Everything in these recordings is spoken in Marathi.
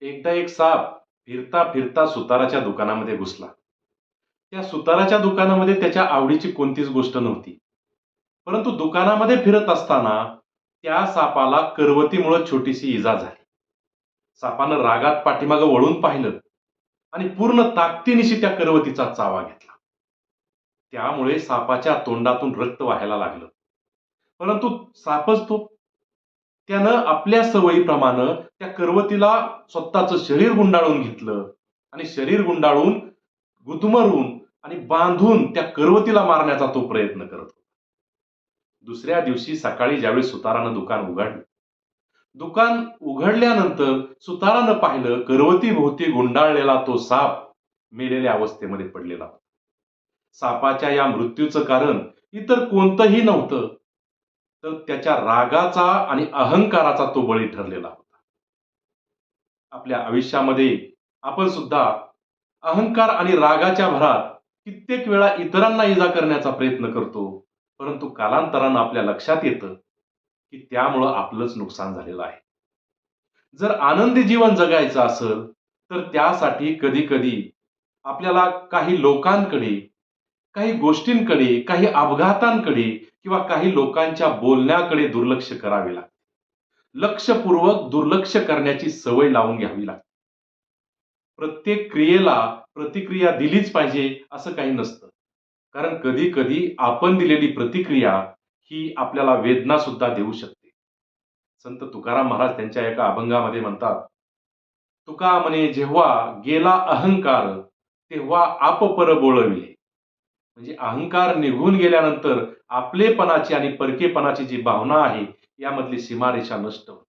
एकदा एक साप फिरता फिरता सुताराच्या दुकानामध्ये घुसला. त्या सुताराच्या दुकानामध्ये त्याच्या आवडीची कोणतीच गोष्ट नव्हती. परंतु दुकानामध्ये फिरत असताना त्या सापाला करवतीमुळे छोटीशी इजा झाली. सापानं रागात पाठीमागं वळून पाहिलं आणि पूर्ण ताकदीनिशी त्या करवतीचा चावा घेतला. त्यामुळे सापाच्या तोंडातून रक्त व्हायला लागलं. परंतु सापच तो त्यानं आपल्या सवयीप्रमाणे त्या करवतीला स्वतःचं शरीर गुंडाळून घेतलं. आणि शरीर गुंडाळून गुदमरून आणि बांधून त्या करवतीला मारण्याचा तो प्रयत्न करत होता. दुसऱ्या दिवशी सकाळी ज्यावेळी सुतारानं दुकान उघडलं दुकान उघडल्यानंतर सुतारानं पाहिलं करवती भोवती गुंडाळलेला तो साप मेलेल्या अवस्थेमध्ये पडलेला होता. सापाच्या या मृत्यूचं कारण इतर कोणतंही नव्हतं. तर त्याच्या रागाचा आणि अहंकाराचा तो बळी ठरलेला होता. आपल्या आयुष्यामध्ये आपण सुद्धा अहंकार आणि रागाच्या भरात कित्येक वेळा इतरांना इजा करण्याचा प्रयत्न करतो परंतु कालांतरानं आपल्या लक्षात येतं की त्यामुळं आपलंच नुकसान झालेलं आहे. जर आनंदी जीवन जगायचं असेल तर त्यासाठी कधी कधी आपल्याला काही लोकांकडे काही गोष्टींकडे काही अपघातांकडे किंवा काही लोकांच्या बोलण्याकडे दुर्लक्ष करावे लागते. लक्षपूर्वक दुर्लक्ष करण्याची सवय लावून घ्यावी लागते. प्रत्येक क्रियेला प्रतिक्रिया दिलीच पाहिजे असं काही नसतं. कारण कधी कधी आपण दिलेली प्रतिक्रिया ही आपल्याला वेदना सुद्धा देऊ शकते. संत तुकाराम महाराज त्यांच्या एका अभंगामध्ये म्हणतात तुका म्हणे जेव्हा गेला अहंकार तेव्हा आपपर बोळविले. म्हणजे अहंकार निघून गेल्यानंतर आपलेपणाची आणि परकेपणाची जी भावना आहे यामधली सीमारेषा नष्ट होते.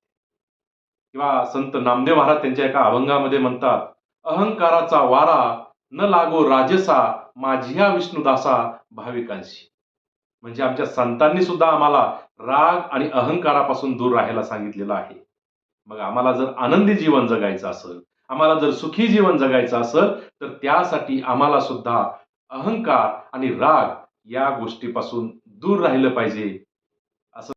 किंवा संत नामदेव महाराज त्यांच्या एका अभंगामध्ये म्हणतात अहंकाराचा वारा न लागो राजसा माझ्या विष्णुदासा भाविकांशी. म्हणजे आमच्या संतांनी सुद्धा आम्हाला राग आणि अहंकारापासून दूर राहायला सांगितलेलं आहे. मग आम्हाला जर आनंदी जीवन जगायचं असेल आम्हाला जर सुखी जीवन जगायचं असेल तर त्यासाठी आम्हाला सुद्धा अहंकार आणि राग या गोष्टीपासून दूर राहिलं पाहिजे.